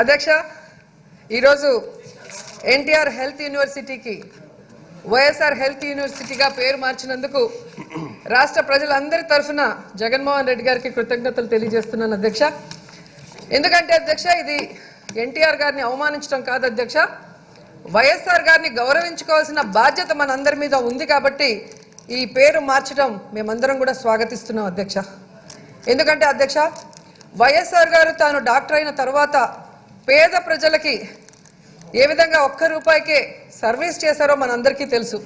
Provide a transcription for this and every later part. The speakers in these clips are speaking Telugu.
అధ్యక్ష ఈరోజు ఎన్టీఆర్ హెల్త్ యూనివర్సిటీకి వైఎస్ఆర్ హెల్త్ యూనివర్సిటీగా పేరు మార్చినందుకు రాష్ట్ర ప్రజలందరి తరఫున జగన్మోహన్ రెడ్డి గారికి కృతజ్ఞతలు తెలియజేస్తున్నాను అధ్యక్ష. ఎందుకంటే అధ్యక్ష ఇది ఎన్టీఆర్ గారిని అవమానించడం కాదు అధ్యక్ష. వైఎస్ఆర్ గారిని గౌరవించుకోవాల్సిన బాధ్యత మనందరి మీద ఉంది కాబట్టి ఈ పేరు మార్చడం మేమందరం కూడా స్వాగతిస్తున్నాం అధ్యక్ష. ఎందుకంటే అధ్యక్ష వైఎస్ఆర్ గారు తాను డాక్టర్ అయిన తర్వాత పేద ప్రజలకి ఏ విధంగా ఒక్క రూపాయికే సర్వీస్ చేశారో మనందరికీ తెలుసు.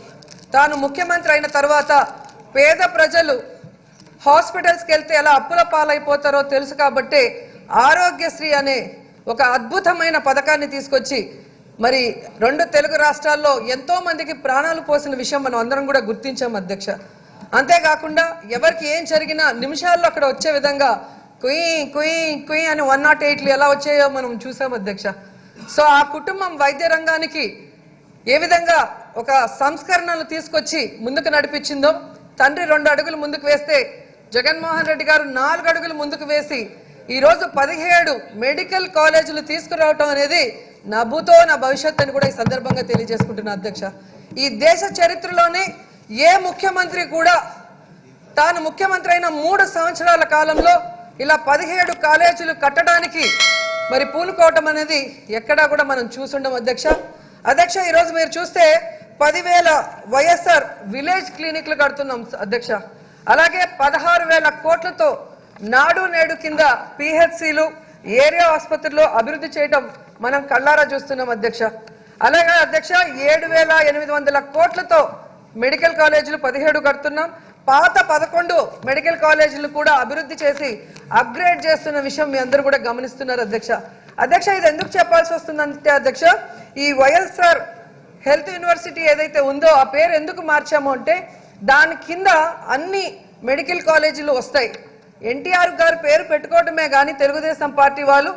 తాను ముఖ్యమంత్రి అయిన తర్వాత పేద ప్రజలు హాస్పిటల్స్కి వెళ్తే ఎలా అప్పుల పాలైపోతారో తెలుసు కాబట్టి ఆరోగ్యశ్రీ అనే ఒక అద్భుతమైన పథకాన్ని తీసుకొచ్చి మరి రెండు తెలుగు రాష్ట్రాల్లో ఎంతో మందికి ప్రాణాలు పోసిన విషయం మనం అందరం కూడా గుర్తించాం అధ్యక్ష. అంతేకాకుండా ఎవరికి ఏం జరిగినా నిమిషాల్లో అక్కడ వచ్చే విధంగా కుయ్ కుయ్ కుయ్ అని వన్ నాట్ ఎయిట్లు ఎలా వచ్చాయో మనం చూసాం అధ్యక్ష. సో ఆ కుటుంబం వైద్య రంగానికి ఏ విధంగా ఒక సంస్కరణలు తీసుకొచ్చి ముందుకు నడిపించిందో తండ్రి రెండు అడుగులు ముందుకు వేస్తే జగన్మోహన్ రెడ్డి గారు నాలుగు అడుగులు ముందుకు వేసి ఈరోజు పదిహేడు మెడికల్ కాలేజీలు తీసుకురావటం అనేది నవ్వుతో నా భవిష్యత్ అని కూడా ఈ సందర్భంగా తెలియజేసుకుంటున్నా అధ్యక్ష. ఈ దేశ చరిత్రలోనే ఏ ముఖ్యమంత్రి కూడా తాను ముఖ్యమంత్రి అయిన మూడు సంవత్సరాల కాలంలో ఇలా పదిహేడు కాలేజీలు కట్టడానికి మరి పూనుకోవటం అనేది ఎక్కడా కూడా మనం చూసుండం అధ్యక్ష. అధ్యక్ష ఈరోజు మీరు చూస్తే పదివేల వైఎస్ఆర్ విలేజ్ క్లినిక్లు కడుతున్నాం అధ్యక్ష. అలాగే పదహారు వేల కోట్లతో నాడు నేడు కింద పిహెచ్సిలు ఏరియా ఆసుపత్రుల్లో అభివృద్ధి చేయడం మనం కళ్ళారా చూస్తున్నాం అధ్యక్ష. అలాగే అధ్యక్ష ఏడు వేల ఎనిమిది వందల కోట్లతో మెడికల్ కాలేజీలు పదిహేడు కడుతున్నాం. పాత పదకొండు మెడికల్ కాలేజీలు కూడా అభివృద్ధి చేసి అప్గ్రేడ్ చేస్తున్న విషయం మీ అందరూ కూడా గమనిస్తున్నారు అధ్యక్ష. అధ్యక్ష ఇది ఎందుకు చెప్పాల్సి వస్తుందంటే అధ్యక్ష ఈ వైఎస్ఆర్ హెల్త్ యూనివర్సిటీ ఏదైతే ఉందో ఆ పేరు ఎందుకు మార్చాము అంటే దాని కింద అన్ని మెడికల్ కాలేజీలు వస్తాయి. ఎన్టీఆర్ గారు పేరు పెట్టుకోవటమే కానీ తెలుగుదేశం పార్టీ వాళ్ళు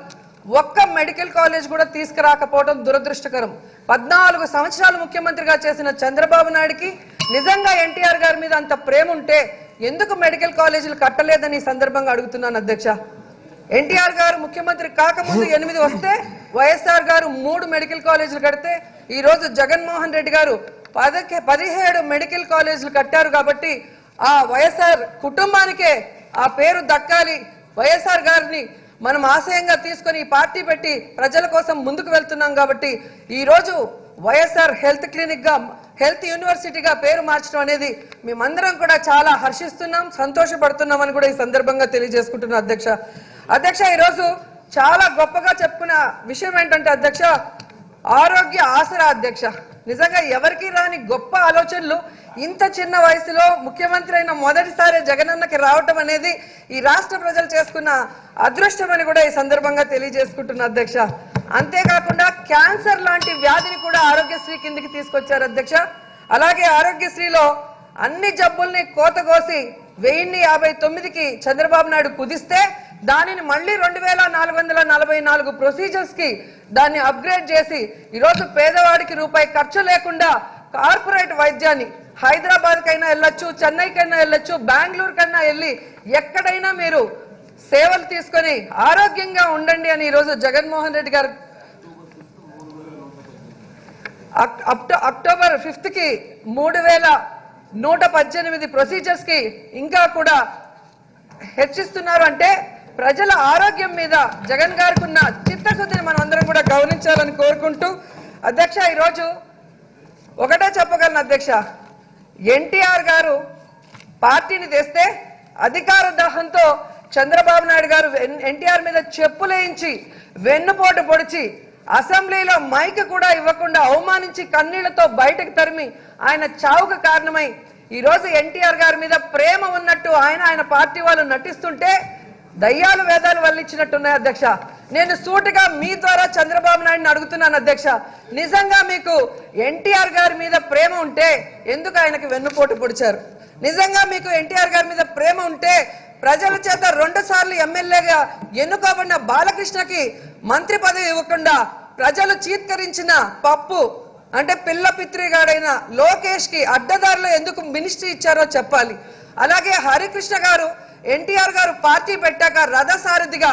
ఒక్క మెడికల్ కాలేజ్ కూడా తీసుకురాకపోవడం దురదృష్టకరం. పద్నాలుగు సంవత్సరాలు ముఖ్యమంత్రిగా చేసిన చంద్రబాబు నాయుడికి నిజంగా ఎన్టీఆర్ గారి మీద అంత ప్రేమ ఉంటే ఎందుకు మెడికల్ కాలేజీలు కట్టలేదని సందర్భంగా అడుగుతున్నాను అధ్యక్ష. ఎన్టీఆర్ గారు ముఖ్యమంత్రి కాకముందు ఎనిమిది వస్తే వైఎస్ఆర్ గారు మూడు మెడికల్ కాలేజీలు కడితే ఈ రోజు జగన్మోహన్ రెడ్డి గారు పదకే పదిహేడు మెడికల్ కాలేజీలు కట్టారు కాబట్టి ఆ వైఎస్ఆర్ కుటుంబానికే ఆ పేరు దక్కాలి. వైఎస్ఆర్ గారిని మనం ఆశయంగా తీసుకొని పార్టీ పెట్టి ప్రజల కోసం ముందుకు వెళ్తున్నాం కాబట్టి ఈరోజు వైఎస్ఆర్ హెల్త్ క్లినిక్గా హెల్త్ యూనివర్సిటీగా పేరు మార్చడం అనేది మేమందరం కూడా చాలా హర్షిస్తున్నాం సంతోషపడుతున్నాం అని కూడా ఈ సందర్భంగా తెలియజేసుకుంటున్నాం అధ్యక్ష. అధ్యక్ష ఈరోజు చాలా గొప్పగా చెప్పుకున్న విషయం ఏంటంటే అధ్యక్ష ఆరోగ్య ఆసరా అధ్యక్ష. నిజంగా ఎవరికి రాని గొప్ప ఆలోచనలు ఇంత చిన్న వయసులో ముఖ్యమంత్రి అయిన మొదటిసారి జగనన్నకి రావటం అనేది ఈ రాష్ట్ర ప్రజలు చేసుకున్న అదృష్టం అని కూడా ఈ సందర్భంగా తెలియజేసుకుంటున్న అధ్యక్ష. అంతేకాకుండా క్యాన్సర్ లాంటి వ్యాధిని కూడా ఆరోగ్యశ్రీ కిందికి తీసుకొచ్చారు అధ్యక్ష. అలాగే ఆరోగ్యశ్రీలో అన్ని జబ్బుల్ని కోత కోసి వెయ్యిన్ని యాభై తొమ్మిదికి చంద్రబాబు నాయుడు కుదిస్తే దానిని మళ్ళీ రెండు వేల నాలుగు వందల నలభై నాలుగు ప్రొసీజర్స్కి దాన్ని అప్గ్రేడ్ చేసి ఈరోజు పేదవాడికి రూపాయి ఖర్చు లేకుండా కార్పొరేట్ వైద్యాన్ని హైదరాబాద్ కైనా వెళ్ళొచ్చు చెన్నై కైనా వెళ్ళొచ్చు బెంగళూరు కన్నా వెళ్ళి ఎక్కడైనా మీరు సేవలు తీసుకొని ఆరోగ్యంగా ఉండండి అని ఈరోజు జగన్మోహన్ రెడ్డి గారు అక్- అక్టో- అక్టోబర్ ఫిఫ్త్కి మూడు వేల నూట పద్దెనిమిది ప్రొసీజర్స్కి ఇంకా కూడా హెచ్చిస్తున్నారు అంటే ప్రజల ఆరోగ్యం మీద జగన్ గారికి ఉన్న చిత్తశుద్ధిని మనం అందరం కూడా గమనించాలని కోరుకుంటూ అధ్యక్ష ఈరోజు ఒకటే చెప్పగలను అధ్యక్ష ఎన్టీఆర్ గారు పార్టీని తెస్తే అధికార దాహంతో చంద్రబాబు నాయుడు గారు ఎన్టీఆర్ మీద చెప్పులేయించి వెన్నుపోటు పొడిచి అసెంబ్లీలో మైక్ కూడా ఇవ్వకుండా అవమానించి కన్నీళ్ళతో బయటకు తరిమి ఆయన చావుకు కారణమై ఈ రోజు ఎన్టీఆర్ గారి మీద ప్రేమ ఉన్నట్టు ఆయన ఆయన పార్టీ వాళ్ళు నటిస్తుంటే దయ్యాలు వేదాలు వల్లించినట్టున్నాయి అధ్యక్ష. నేను సూటిగా మీ ద్వారా చంద్రబాబు నాయుడిని అడుగుతున్నాను అధ్యక్ష. నిజంగా మీకు ఎన్టీఆర్ గారి మీద ప్రేమ ఉంటే ఎందుకు ఆయనకి వెన్నుపోటు పొడిచారు? నిజంగా మీకు ఎన్టీఆర్ గారి మీద ప్రేమ ఉంటే ప్రజల చేత రెండు సార్లు ఎమ్మెల్యేగా ఎన్నుకోబడిన బాలకృష్ణకి మంత్రి పదవి ఇవ్వకుండా ప్రజలు చీత్కరించిన పప్పు అంటే పిల్ల పిత్రిగాడైన లోకేష్కి అడ్డదారిలో ఎందుకు మినిస్ట్రీ ఇచ్చారో చెప్పాలి. అలాగే హరికృష్ణ గారు ఎన్టీఆర్ గారు పార్టీ పెట్టాక రథసారథిగా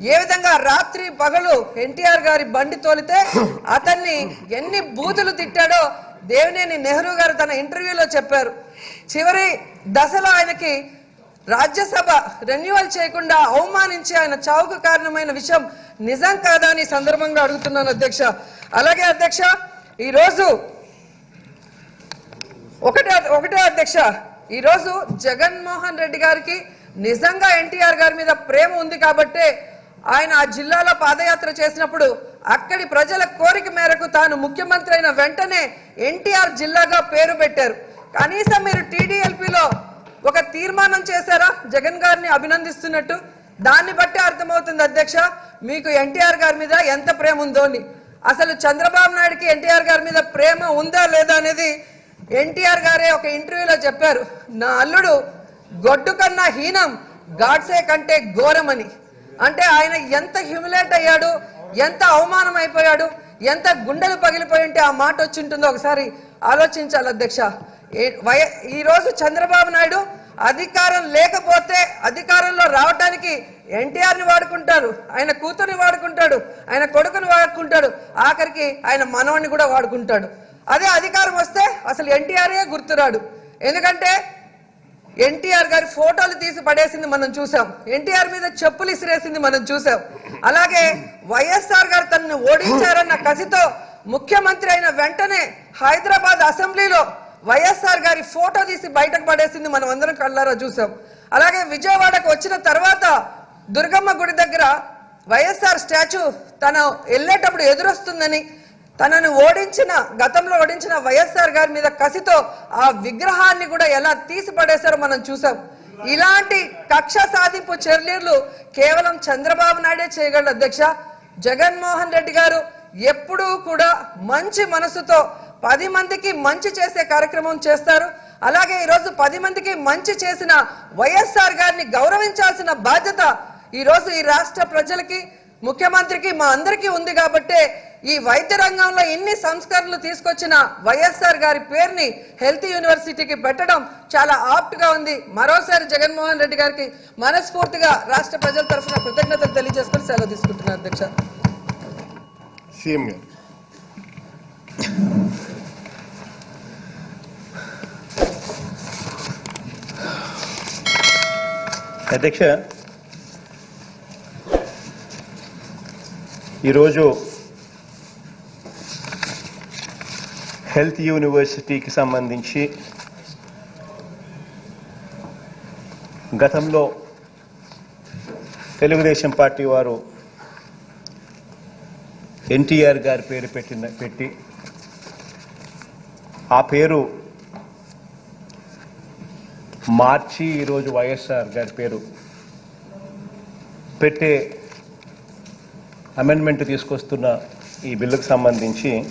ఏ విధంగా రాత్రి పగలు ఎన్టీఆర్ గారి బండి తోలితే అతన్ని ఎన్ని బూతులు తిట్టాడో దేవినేని నెహ్రూ గారు తన ఇంటర్వ్యూలో చెప్పారు. చివరి దశలో ఆయనకి రాజ్యసభ రెన్యువల్ చేయకుండా అవమానించి ఆయన చావుకు కారణమైన విషయం నిజం కాదా అని సందర్భంగా అడుగుతున్నాను అధ్యక్ష. అలాగే అధ్యక్ష ఈరోజు ఒకటే ఒకటే అధ్యక్ష ఈరోజు జగన్మోహన్ రెడ్డి గారికి నిజంగా ఎన్టీఆర్ గారి మీద ప్రేమ ఉంది కాబట్టే ఆయన ఆ జిల్లాలో పాదయాత్ర చేసినప్పుడు అక్కడి ప్రజల కోరిక మేరకు తాను ముఖ్యమంత్రి అయిన వెంటనే ఎన్టీఆర్ జిల్లాగా పేరు పెట్టారు. కనీసం మీరు టీడీఎల్పీలో ఒక తీర్మానం చేశారా? జగన్ గారిని అభినందిస్తున్నట్టు. దాన్ని బట్టి అర్థమవుతుంది అధ్యక్ష మీకు ఎన్టీఆర్ గారి మీద ఎంత ప్రేమ ఉందో అని. అసలు చంద్రబాబు నాయుడుకి ఎన్టీఆర్ గారి మీద ప్రేమ ఉందా లేదా అనేది ఎన్టీఆర్ గారే ఒక ఇంటర్వ్యూలో చెప్పారు. నా అల్లుడు గొడ్డు కన్నా హీనం గాడ్సే కంటే ఘోరమని. అంటే ఆయన ఎంత హ్యూమిలేట్ అయ్యాడు ఎంత అవమానం అయిపోయాడు ఎంత గుండెలు పగిలిపోయి ఉంటే ఆ మాట వచ్చింటుందో ఒకసారి ఆలోచించాలి అధ్యక్ష. ఈరోజు ఈ రోజు చంద్రబాబు నాయుడు అధికారం లేకపోతే అధికారంలో రావడానికి ఎన్టీఆర్ని వాడుకుంటారు ఆయన కూతుర్ని వాడుకుంటాడు ఆయన కొడుకుని వాడుకుంటాడు ఆఖరికి ఆయన మనవణ్ణి కూడా వాడుకుంటాడు. అదే అధికారం వస్తే అసలు ఎన్టీఆర్ఏ గుర్తురాడు. ఎందుకంటే ఎన్టీఆర్ గారి ఫోటోలు తీసి పడేసింది మనం చూసాం. ఎన్టీఆర్ మీద చెప్పులు ఇసిరేసింది మనం చూసాం. అలాగే వైఎస్ఆర్ గారు తనను ఓడించారన్న కసితో ముఖ్యమంత్రి అయిన వెంటనే హైదరాబాద్ అసెంబ్లీలో వైఎస్ఆర్ గారి ఫోటో తీసి బయటకు పడేసింది మనం అందరం కళ్ళారా చూసాం. అలాగే విజయవాడకు వచ్చిన తర్వాత దుర్గమ్మ గుడి దగ్గర వైఎస్ఆర్ స్టాచ్యూ తన వెళ్ళేటప్పుడు ఎదురొస్తుందని తనను ఓడించిన గతంలో ఓడించిన వైఎస్ఆర్ గారి మీద కసితో ఆ విగ్రహాన్ని కూడా ఎలా తీసి పడేశారో మనం చూసాం. ఇలాంటి కక్ష సాధింపు చర్యలు కేవలం చంద్రబాబు నాయుడే చేయగలడు. అధ్యక్ష జగన్మోహన్ రెడ్డి గారు ఎప్పుడూ కూడా మంచి మనసుతో పది మందికి మంచి చేసే కార్యక్రమం చేస్తారు. అలాగే ఈరోజు పది మందికి మంచి చేసిన వైఎస్ఆర్ గారిని గౌరవించాల్సిన బాధ్యత ఈరోజు ఈ రాష్ట్ర ప్రజలకి ముఖ్యమంత్రికి మా అందరికీ ఉంది కాబట్టే ఈ వైద్య రంగంలో ఇన్ని సంస్కరణలు తీసుకొచ్చిన వైఎస్ఆర్ గారి పేరుని హెల్త్ యూనివర్సిటీకి పెట్టడం చాలా ఆప్ట్గా ఉంది. మరోసారి జగన్మోహన్ రెడ్డి గారికి మనస్ఫూర్తిగా రాష్ట్ర ప్రజల తరఫున కృతజ్ఞతలు తెలియజేసుకుని సెలవు తీసుకుంటున్నారు అధ్యక్ష. సీఎం గారు. అధ్యక్ష ఈరోజు హెల్త్ యూనివర్సిటీకి సంబంధించి గతంలో తెలుగుదేశం పార్టీ వారు ఎన్టీఆర్ గారి పేరు పెట్టిన పెట్టి ఆ పేరు మార్చి ఈరోజు వైఎస్ఆర్ గారి పేరు. పెట్టే అమెండ్మెంట్ తీసుకొస్తున్న ఈ బిల్లుకు సంబంధించి